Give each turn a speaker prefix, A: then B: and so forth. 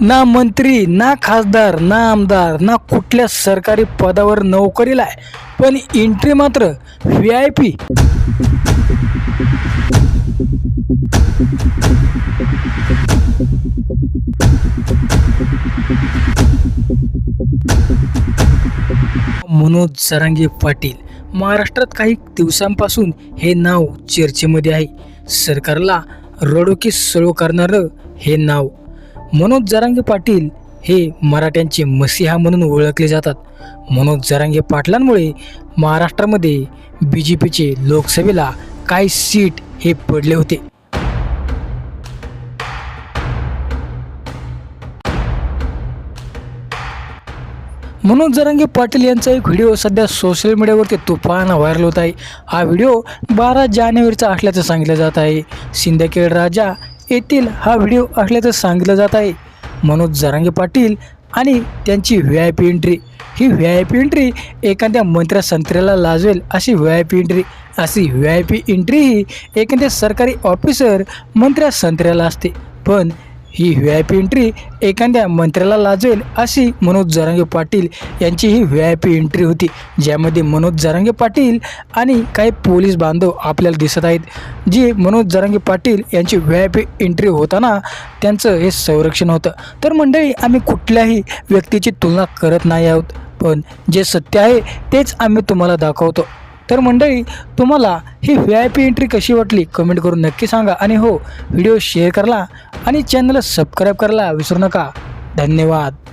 A: ना मंत्री ना खासदार ना आमदार ना कुठल्या सरकारी पदावर नोकरीला आहे. पण एंट्री मात्र V I P Manoj Jarange Patil. महाराष्ट्रात काही दिवसांपासून हे नाव चर्चेमध्ये आहे. सरकारला रडोकी सळो करणारं हे नाव. मनोज जरांगे पाटील हे मराठ्यांचे मसीहा म्हणून ओळखले जातात. मनोज जरांगे पाटलांमुळे महाराष्ट्रामध्ये बी जे पीचे लोकसभेला काही सीट हे पडले होते? मनोज जरांगे पाटील यांचा एक व्हिडिओ सध्या सोशल मीडियावरती तुफान व्हायरल होत आहे. हा व्हिडिओ बारा जानेवारीचा असल्याचं सांगितलं जात आहे. सिंदखेड राजा येथील हा व्हिडिओ असल्याचं सांगितलं जात आहे. मनोज जरांगे पाटील आणि त्यांची व्ही आय पी एंट्री ही व्ही आय पी एंट्री एखाद्या मंत्र्या संत्र्याला लाजवेल अशी व्ही आय पी एंट्री अशी व्ही आय पी एंट्री ही एखाद्या सरकारी ऑफिसर मंत्र्या संत्र्याला असते. पण ही व्ही आय पी एंट्री एखाद्या मंत्र्याला लाजवेल अशी मनोज जरांगे पाटील यांची ही व्ही आय पी एंट्री होती ज्यामध्ये मनोज जरांगे पाटील आणि काही पोलीस बांधव आपल्याला दिसत आहेत. जी मनोज जरांगे पाटील यांची व्ही आय पी एंट्री होताना त्यांचं हे संरक्षण होतं. तर मंडळी आम्ही कुठल्याही व्यक्तीची तुलना करत नाही आहोत पण जे सत्य आहे तेच आम्ही तुम्हाला दाखवतो. तर मंडळी तुम्हाला ही व्ही आय पी एंट्री कशी वाटली? कमेंट करून नक्की सांगा. आणि हो व्हिडिओ शेअर करा आणि चॅनलला सबस्क्राईब करायला विसरू नका. धन्यवाद.